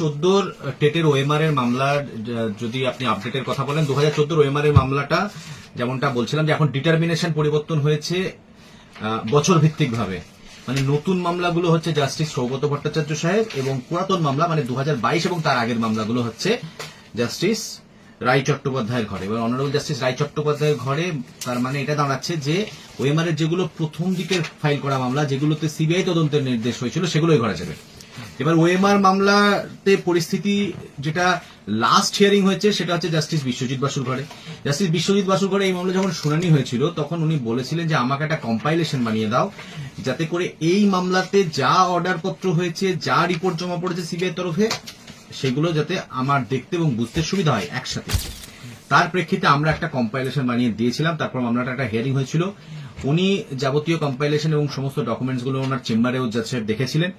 চোদ্দোর টেটের ওএমআর এর মামলার যদি আপনি আপডেটের কথা বলেন দু হাজার চোদ্দোর ওএমআর এর মামলাটা যেমনটা বলছিলাম যে এখন ডিটারমিনেশন পরিবর্তন হয়েছে বছর ভিত্তিক ভাবে মানে নতুন মামলাগুলো হচ্ছে জাস্টিস সৌগত ভট্টাচার্য সাহেব এবং পুরাতন মামলা মানে দু হাজার বাইশ এবং তার আগের মামলাগুলো হচ্ছে জাস্টিস রায় চট্টোপাধ্যায়ের ঘরে। এবার অনারেবল জাস্টিস রায় চট্টোপাধ্যায়ের ঘরে, তার মানে এটা দাঁড়াচ্ছে যে ওএমআর এর যেগুলো প্রথম দিকের ফাইল করা মামলা, যেগুলোতে সিবিআই তদন্তের নির্দেশ হয়েছিল, সেগুলোই ঘরে যাবে। এবার ওএমআর মামলাতে পরিস্থিতি যেটা লাস্ট হিয়ারিং হয়েছে, সেটা হচ্ছে জাস্টিস বিশ্বজিৎ বাসুর ঘরে। জাস্টিস বিশ্বজিৎ বাসুর ঘরে এই মামলা যখন শুনানি হয়েছিল, তখন উনি বলেছিলেন যে, আমাকে একটা কম্পাইলেশন বানিয়ে দাও, যাতে করে এই মামলাতে যা অর্ডার পত্র হয়েছে, যা রিপোর্ট জমা পড়েছে সিবিআই তরফে, সেগুলো যাতে আমার দেখতে এবং বুঝতে সুবিধা হয় একসাথে। তার প্রেক্ষিতে আমরা একটা কম্পাইলেশন বানিয়ে দিয়েছিলাম। তারপর মামলাটা একটা হিয়ারিং হয়েছিল। উনি যাবতীয় কম্পাইলেশন এবং সমস্ত ডকুমেন্টসগুলো ওনার চেম্বারেও যাচ্ছে দেখেছিলেন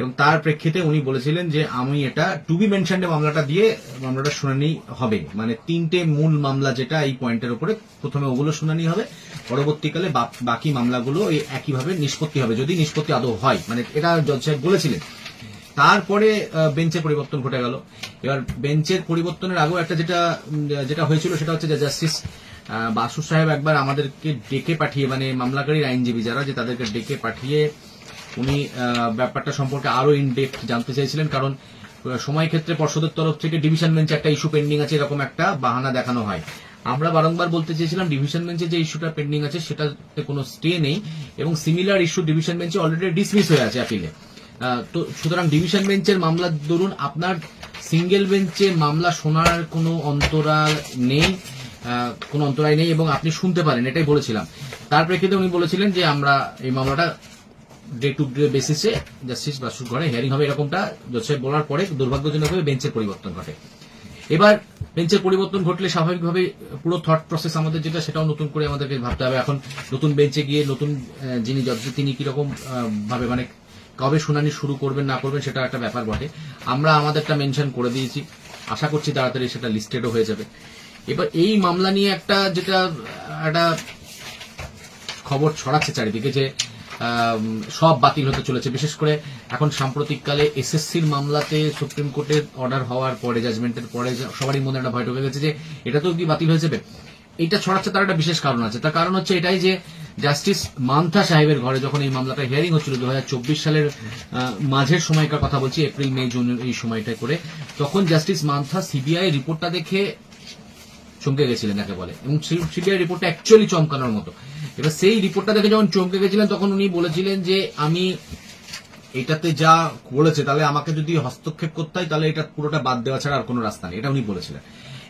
এবং তার প্রেক্ষিতে উনি বলেছিলেন যে, আমি এটা টু বি মেনশনডে মামলাটা দিয়ে মামলাটা শুনানি হবে। মানে তিনটে মূল মামলা যেটা এই পয়েন্টের উপরে, প্রথমে ওগুলো শুনানি হবে, পরবর্তীকালে বাকি মামলাগুলো একইভাবে নিষ্পত্তি হবে। যদি নিষ্পত্তি আদৌ হয় মানে এটা জজ সাহেব বলেছিলেন তারপরে বেঞ্চের পরিবর্তন ঘটে গেল। এবার বেঞ্চের পরিবর্তনের আগেও একটা যেটা যেটা হয়েছিল সেটা হচ্ছে যে জাস্টিস বাসু সাহেব একবার আমাদেরকে ডেকে পাঠিয়ে মানে মামলাকারীর আইনজীবী যারা যে তাদেরকে ডেকে পাঠিয়ে উনি ব্যাপারটা সম্পর্কে আরও ইন ডেপথ জানতে চাইছিলেন। কারণ সময় ক্ষেত্রে পর্ষদের তরফ থেকে ডিভিশন বেঞ্চে একটা ইস্যু পেন্ডিং আছে এরকম একটা বাহানা দেখানো হয়। আমরা বারংবার বলতে চেয়েছিলাম ডিভিশন বেঞ্চে যে ইস্যুটা পেন্ডিং আছে সেটাতে কোনো স্টে নেই। এবং সিমিলার ইস্যু ডিভিশন বেঞ্চে অলরেডি ডিসমিস হয়ে আছে আহ, তো সুতরাং ডিভিশন বেঞ্চের মামলা, ধরুন আপনার সিঙ্গেল বেঞ্চে মামলা শোনার কোনো অন্তরাল নেই কোনো অন্তরায় নেই এবং আপনি শুনতে পারেন, এটাই বলেছিলাম। তার প্রেক্ষিতে উনি বলেছিলেন যে আমরা এই মামলাটা ডে টু ডে বেসিসে জাস্টিস বাসুর ঘরে হিয়ারিং হবে, এরকমটা সাহেব বলার পরে দুর্ভাগ্যজনকভাবে বেঞ্চের পরিবর্তন ঘটে। এবার বেঞ্চের পরিবর্তন ঘটলে স্বাভাবিকভাবে পুরো থট প্রসেস আমাদের যেটা, সেটাও নতুন করে আমাদেরকে ভাবতে হবে। এখন নতুন বেঞ্চে গিয়ে নতুন যিনি জজ তিনি কীরকম ভাবে মানে কবে শুনানি শুরু করবেন, না করবেন সেটা একটা ব্যাপার বটে। আমরা আমাদেরটা মেনশন করে দিয়েছি। আশা করছি তাড়াতাড়ি সেটা লিস্টেডও হয়ে যাবে। এবার এই মামলা নিয়ে একটা যেটা, একটা খবর ছড়াচ্ছে চারিদিকে যে সব বাতিল হতে চলেছে। বিশেষ করে এখন সাম্প্রতিককালে এসএসসির মামলাতে সুপ্রিম কোর্টের অর্ডার হওয়ার পরে, জাজমেন্টের পরে সবারই মনে একটা ভয় ঢুকে গেছে যে, এটা তো কি বাতিল হয়ে যাবে। এটা ছড়াচ্ছে তার একটা বিশেষ কারণ আছে। তার কারণ হচ্ছে এটাই যে জাস্টিস মান্থা সাহেবের ঘরে যখন এই মামলাটা হিয়ারিং হচ্ছিল দু হাজার চব্বিশ সালের মাঝের সময়কার কথা বলছি, এপ্রিল, মে, জুন এই সময়টা করে, তখন জাস্টিস মান্থা সিবিআই রিপোর্টটা দেখে চমকে গেছিলেন, যাকে বলে। এবং সিবিআই রিপোর্টটা অ্যাকচুয়ালি চমকানোর মতো। এবার সেই রিপোর্টটা দেখে যখন চমকে গেছিলেন, তখন উনি বলেছিলেন যে, আমি এটাতে যা বলেছে, তাহলে আমাকে যদি হস্তক্ষেপ করতে হয়, তাহলে এটা পুরোটা বাদ দেওয়া ছাড়া আর কোনো রাস্তা নেই। এটা উনি বলেছিলেন।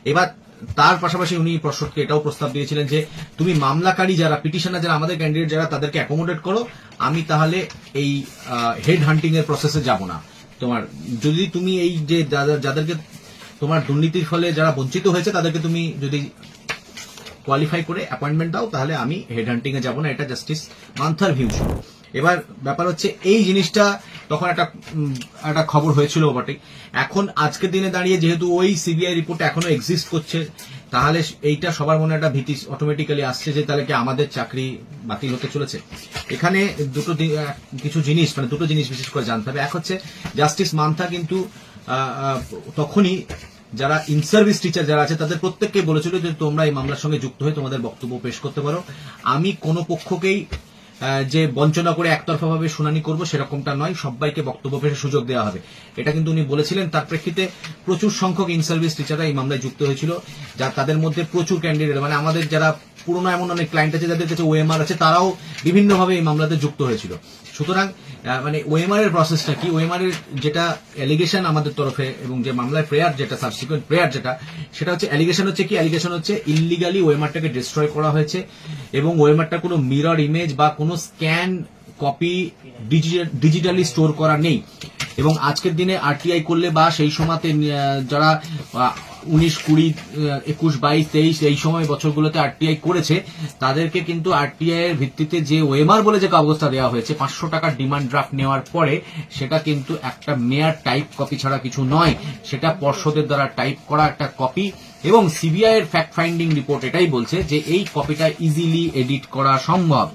এবার তার পাশাপাশি উনি প্রশ্নকে এটাও প্রস্তাব দিয়েছিলেন যে, তুমি মামলাকারী যারা, পিটিশনার যারা, আমাদের ক্যান্ডিডেট যারা, তাদেরকে অ্যাকোমোডেট করো। আমি তাহলে এই হেড হান্টিং এর প্রসেসে যাব না। তোমার, যদি তুমি এই যে যাদের- যাদেরকে তোমার দুর্নীতির ফলে যারা বঞ্চিত হয়েছে, তাদেরকে তুমি যদি কোয়ালিফাই করে অ্যাপয়েন্টমেন্ট দাও, তাহলে আমি হেড হান্টিং এ যাব না। এটা জাস্টিস মান্থার ভিউ এবার ব্যাপার হচ্ছে, এই জিনিসটা তখন একটা একটা খবর হয়েছিল বটে। এখন আজকের দিনে দাঁড়িয়ে যেহেতু ওই সিবিআই রিপোর্ট এখনও এক্সিস্ট করছে, তাহলে এইটা সবার মনে একটা ভীতি অটোমেটিক্যালি আসছে যে তাহলে কি আমাদের চাকরি বাতিল হতে চলেছে? এখানে দুটো কিছু জিনিস মানে দুটো জিনিস বিশেষ করে জানতে হবে। এক হচ্ছে জাস্টিস মান্থা কিন্তু তখনই যারা ইন সার্ভিস টিচার যারা আছে, তাদের প্রত্যেককে বলেছিল যে তোমরা এই মামলার সঙ্গে যুক্ত হয়ে তোমাদের বক্তব্য পেশ করতে পারো। আমি কোনো পক্ষকেই যে বঞ্চনা করে একতরফাভাবে শুনানি করব সেরকমটা নয়, সবাইকে বক্তব্য পেশের সুযোগ দেওয়া হবে। এটা কিন্তু উনি বলেছিলেন, তার প্রেক্ষিতে প্রচুর সংখ্যক ইন সার্ভিস টিচাররা এই মামলায় যুক্ত হয়েছিল, যা তাদের মধ্যে প্রচুর ক্যান্ডিডেট মানে আমাদের যারা পুরনো এমন অনেক ক্লায়েন্ট আছে, যাদের কাছে ওএমআর আছে, তারাও বিভিন্নভাবে এই মামলাতে যুক্ত হয়েছিল। সুতরাং মানে ওএমআর এর প্রসেসটা কি? ওএমআর এর যেটা অ্যালিগেশন আমাদের তরফে এবং যে মামলায় প্রেয়ার যেটা সাবসিকুয়েন্ট প্রেয়ার যেটা, সেটা হচ্ছে অ্যালিগেশন হচ্ছে কি? অ্যালিগেশন হচ্ছে ইলিগালি ওএমআরটাকে ডিস্ট্রয় করা হয়েছে এবং ওএমআরটা কোনো মিরর ইমেজ বা কোনো স্ক্যান, কপি, ডিজিটালি স্টোর করা নেই। এবং আজকের দিনে আরটিআই করলে বা সেই সময়তে যারা উনিশ, কুড়ি একুশ, বাইশ, তেইশ, এই সময় বছরগুলোতে আরটিআই করেছে, তাদেরকে কিন্তু আরটিআই এর ভিত্তিতে যে ওএমআর বলে যে কাগজটা দেওয়া হয়েছে, পাঁচশো টাকার ডিমান্ড ড্রাফট নেওয়ার পরে, সেটা কিন্তু একটা মেয়ার টাইপ কপি ছাড়া কিছু নয়। সেটা পর্ষদের দ্বারা টাইপ করা একটা কপি এবং সিবিআই এর ফ্যাক্ট ফাইন্ডিং রিপোর্ট এটাই বলছে যে এই কপিটা ইজিলি এডিট করা সম্ভব।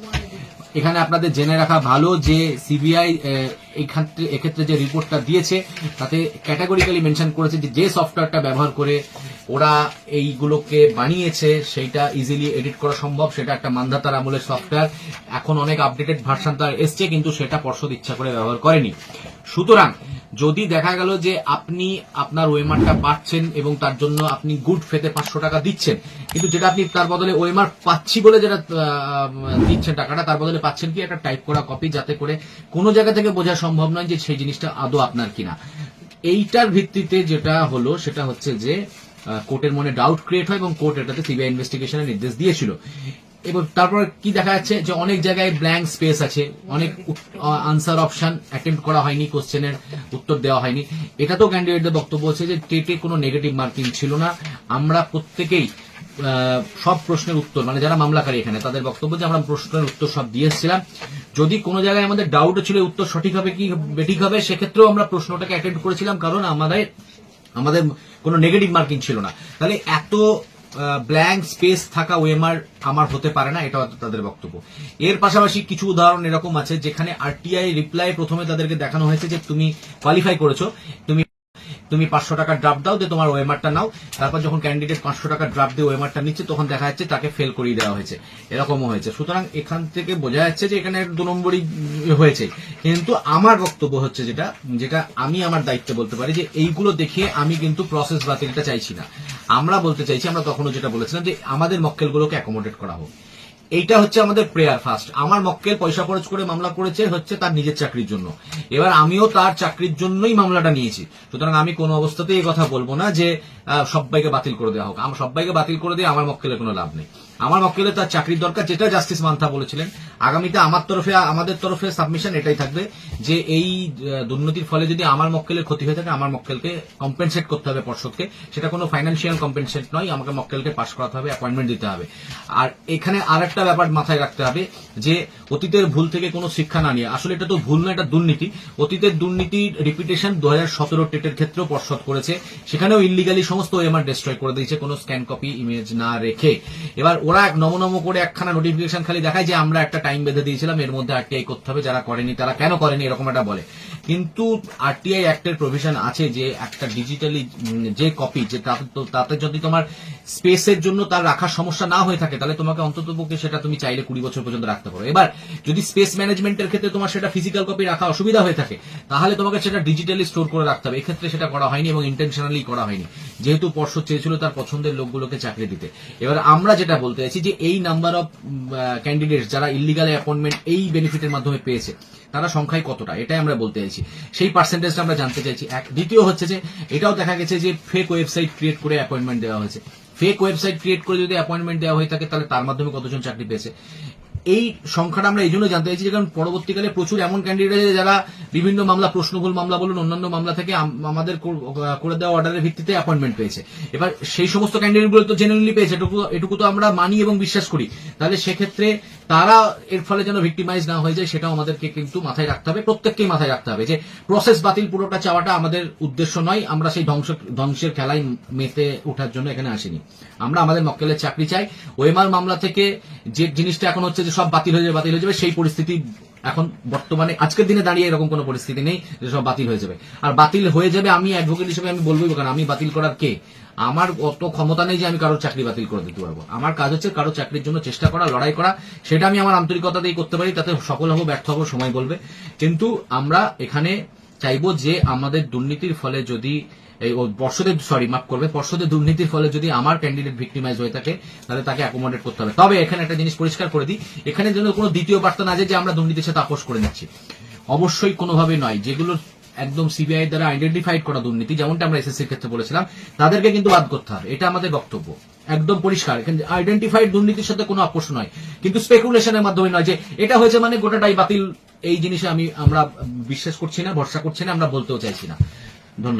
এখানে আপনাদের জেনে রাখা ভালো যে সিবিআই এক্ষেত্রে যে রিপোর্টটা দিয়েছে, তাতে ক্যাটাগরিক্যালি মেনশন করেছে যে যে সফটওয়্যারটা ব্যবহার করে ওরা এইগুলোকে বানিয়েছে, সেইটা ইজিলি এডিট করা সম্ভব, সেটা একটা মান্ধাতার আমলের সফটওয়্যার। এখন অনেক আপডেটেড ভার্সান তার এসছে, কিন্তু সেটা পর্ষদ ইচ্ছা করে ব্যবহার করেনি। সুতরাং যদি দেখা গেল যে আপনি আপনার ওয়েমারটা পাচ্ছেন এবং তার জন্য আপনি গুড ফেতে পাঁচশো টাকা দিচ্ছেন, কিন্তু যেটা আপনি তার বদলে ওয়েমার পাচ্ছি বলে যেটা দিচ্ছেন টাকাটা, তার বদলে পাচ্ছেন কি একটা টাইপ করা কপি যাতে করে কোনো জায়গা থেকে বোঝা সম্ভব নয় যে সেই জিনিসটা আদৌ আপনার কিনা। এইটার ভিত্তিতে যেটা হলো, সেটা হচ্ছে যে কোর্টের মনে ডাউট ক্রিয়েট হয় এবং কোর্ট এটাতে সিবিআই ইনভেস্টিগেশনের নির্দেশ দিয়েছিল। এবং তারপর কি দেখা যাচ্ছে যে অনেক জায়গায় ব্ল্যাঙ্ক স্পেস আছে। অনেক আনসার অপশন অ্যাটেম্প করা হয়নি কোশ্চেনের উত্তর দেওয়া হয়নি। এটা তো ক্যান্ডিডেটদের বক্তব্য হচ্ছে যে টেটে কোনো নেগেটিভ মার্কিং ছিল না। আমরা প্রত্যেকেই সব প্রশ্নের উত্তর মানে যারা মামলাকারী এখানে, তাদের বক্তব্য যে আমরা প্রশ্নের উত্তর সব দিয়ে এসেছিলাম। যদি কোনো জায়গায় আমাদের ডাউট ছিল উত্তর সঠিক হবে কি, বেঠিক হবে, সেক্ষেত্রেও আমরা প্রশ্নটাকে অ্যাটেন্ড করেছিলাম, কারণ আমাদের আমাদের কোনো নেগেটিভ মার্কিং ছিল না। তাহলে এত ব্ল্যাঙ্ক স্পেস থাকা ওয়েমার আমার হতে পারে না এটা তাদের বক্তব্য। এর পাশাপাশি কিছু উদাহরণ এরকম আছে, যেখানে আরটিআই রিপ্লাই প্রথমে তাদেরকে দেখানো হয়েছে যে তুমি কোয়ালিফাই করেছ, তুমি তুমি পাঁচশো টাকা ড্রাফট দাও, দিয়ে তোমার ওয়েমারটা নাও, তারপর যখন ক্যান্ডিডেট পাঁচশো টাকা ড্রাফট দিয়ে ওয়েমারটা নিচ্ছে, তখন দেখা যাচ্ছে তাকে ফেল করিয়ে দেওয়া হয়েছে। এরকমও হয়েছে। সুতরাং এখান থেকে বোঝা যাচ্ছে যে এখানে দু নম্বরই হয়েছে। কিন্তু আমার বক্তব্য হচ্ছে যেটা যেটা আমি আমার দায়িত্বে বলতে পারি যে এইগুলো দেখিয়ে আমি কিন্তু প্রসেস বাতিলটা চাইছি না। আমরা বলতে চাইছি, আমরা তখনও যেটা বলেছিলাম যে আমাদের মক্কেলগুলোকে অ্যাকোমোডেট করা হোক। এইটা হচ্ছে আমাদের প্রেয়ার ফার্স্ট আমার মক্কেল পয়সা খরচ করে মামলা করেছে হচ্ছে তার নিজের চাকরির জন্য। এবার আমিও তার চাকরির জন্যই মামলাটা নিয়েছি। সুতরাং আমি কোনো অবস্থাতেই এই কথা বলব না যে সবাইকে বাতিল করে দেওয়া হোক। আমার সবাইকে বাতিল করে দিয়ে আমার মক্কেলের কোনো লাভ নেই। আমার মক্কেলের তার চাকরির দরকার, যেটা জাস্টিস মান্থা বলেছিলেন। আগামীতে আমার তরফে, আমাদের তরফে সাবমিশন এটাই থাকবে যে এই দুর্নীতির ফলে যদি আমার মক্কেলের ক্ষতি হয়ে থাকে, আমার মক্কেলকে কম্পেনসেট করতে হবে পর্ষদকে। সেটা কোনো ফাইন্যান্সিয়াল কম্পেনসেট নয়, আমাকে মক্কেলকে পাশ করাতে হবে অ্যাপয়েন্টমেন্ট দিতে হবে। আর এখানে আর একটা ব্যাপার মাথায় রাখতে হবে যে অতীতের ভুল থেকে কোনো শিক্ষা না নিয়ে, আসলে এটা তো ভুল না এটা দুর্নীতি। অতীতের দুর্নীতির রিপিটেশন দু হাজার সতেরো টেটের ক্ষেত্রেও পর্ষদ করেছে, সেখানেও ইলিগালি সমস্ত এমআর ডিস্ট্রয় করে দিয়েছে, কোনো স্ক্যান কপি ইমেজ না রেখে। এবার ওরা এক নম করে একখানা নোটিফিকেশন খালি দেখায় যে আমরা একটা টাইম বেঁধে দিয়েছিলাম, এর মধ্যে আটকে করতে হবে, যারা করেনি তারা কেন করেনি, এরকম একটা বলে। কিন্তু আরটিআই অ্যাক্টের প্রভিশন আছে যে একটা ডিজিটালি যে কপি যে তাতে- যদি তোমার স্পেসের জন্য তার রাখার সমস্যা না হয়ে থাকে, তাহলে তোমাকে অন্তত পক্ষে সেটা তুমি চাইলে কুড়ি বছর পর্যন্ত রাখতে পারো। এবার, যদি স্পেস ম্যানেজমেন্টের ক্ষেত্রে তোমার সেটা ফিজিক্যাল কপি রাখা অসুবিধা হয়ে থাকে, তাহলে তোমাকে সেটা ডিজিটালি স্টোর করে রাখতে হবে। এক্ষেত্রে সেটা করা হয়নি এবং ইন্টেনশনালি করা হয়নি। যেহেতু পর্ষদ চেয়েছিল তার পছন্দের লোকগুলোকে চাকরি দিতে। এবার আমরা যেটা বলতে চাইছি যে এই নাম্বার অফ ক্যান্ডিডেট যারা ইলিগাল অ্যাপয়েন্টমেন্ট এই বেনিফিটের মাধ্যমে পেয়েছে তারা সংখ্যায় কতটা, এটাই আমরা বলতে চাইছি। সেই পার্সেন্টেজটা আমরা জানতে চাইছি। এক, দ্বিতীয় হচ্ছে যে, এটাও দেখা গেছে যে ফেক ওয়েবসাইট ক্রিয়েট করে অ্যাপয়েন্টমেন্ট দেওয়া হয়েছে। ফেক ওয়েবসাইট ক্রিয়েট করে যদি অ্যাপয়েন্টমেন্ট দেওয়া হয়ে থাকে, তাহলে তার মাধ্যমে কতজন চাকরি পেয়েছে? এই সংখ্যাটা আমরা এই জন্য জানতে চাইছি কারণ পরবর্তীকালে প্রচুর এমন ক্যান্ডিডেট আছে যারা বিভিন্ন মামলা প্রশ্নভুল মামলা বলুন, অন্যান্য মামলা থেকে আমাদের করে দেওয়া অর্ডারের ভিত্তিতে অ্যাপয়েন্টমেন্ট পেয়েছে। এবার সেই সমস্ত ক্যান্ডিডেটগুলো তো জেনুইনলি পেয়েছে, এটুকু এটুকু তো আমরা মানি এবং বিশ্বাস করি। তাহলে সেক্ষেত্রে তারা এর ফলে যেন ভিক্টিমাইজ না হয়ে যায়, সেটাও আমাদেরকে কিন্তু মাথায় রাখতে হবে, প্রত্যেককেই মাথায় রাখতে হবে যে প্রসেস বাতিল পুরোটা চাওয়াটা আমাদের উদ্দেশ্য নয়, আমরা সেই ধ্বংস, ধ্বংসের খেলায় মেতে ওঠার জন্য এখানে আসিনি। আমরা আমাদের মক্কেলের চাকরি চাই, ওয়েমার মামলা থেকে যে জিনিসটা এখন হচ্ছে যে সব বাতিল হয়ে যাবে, বাতিল হয়ে যাবে, সেই পরিস্থিতি এখন বর্তমানে আজকের দিনে দাঁড়িয়ে এরকম কোনো পরিস্থিতি নেই যে সব বাতিল হয়ে যাবে। আর বাতিল হয়ে যাবে আমি অ্যাডভোকেট হিসেবে আমি বলবোই কারণ আমি বাতিল করার কে? আমার অত ক্ষমতা নেই যে আমি কারোর চাকরি বাতিল করে দিতে পারব। আমার কাজ হচ্ছে কারও চাকরির জন্য চেষ্টা করা, লড়াই করা। সেটা আমি আমার আন্তরিকতা দিয়ে করতে পারি, তাতে সফল হব, ব্যর্থ হব, সময় বলবে। কিন্তু আমরা এখানে চাইব যে আমাদের দুর্নীতির ফলে যদি এই পর্ষদের সরি মাফ করবে পর্ষদের দুর্নীতির ফলে যদি আমার ক্যান্ডিডেট ভিক্টিমাইজ হয়ে থাকে, তাহলে তাকে অ্যাকোমোডেট করতে হবে। তবে এখানে একটা জিনিস পরিষ্কার করে দিই, এখানে যেন কোনো দ্বিতীয় বার্তা না যে আমরা দুর্নীতির সাথে আপোষ করে নিচ্ছি। অবশ্যই কোনোভাবে নয়, যেগুলো একদম সিবিআই দ্বারা আইডেন্টিফাইড করা দুর্নীতি, যেমনটা আমরা এসএসসির ক্ষেত্রে বলেছিলাম, তাদেরকে কিন্তু বাদ করতে হবে। এটা আমাদের বক্তব্য। একদম পরিষ্কার। আইডেন্টিফাইড দুর্নীতির সাথে কোনো আপোষ নয়। কিন্তু স্পেকুলেশনের মাধ্যমে নয় যে এটা হয়েছে মানে গোটাটাই বাতিল, এই জিনিসে আমি, আমরা বিশ্বাস করছি না, ভরসা করছি না, আমরা বলতেও চাইছি না। ধন্যবাদ।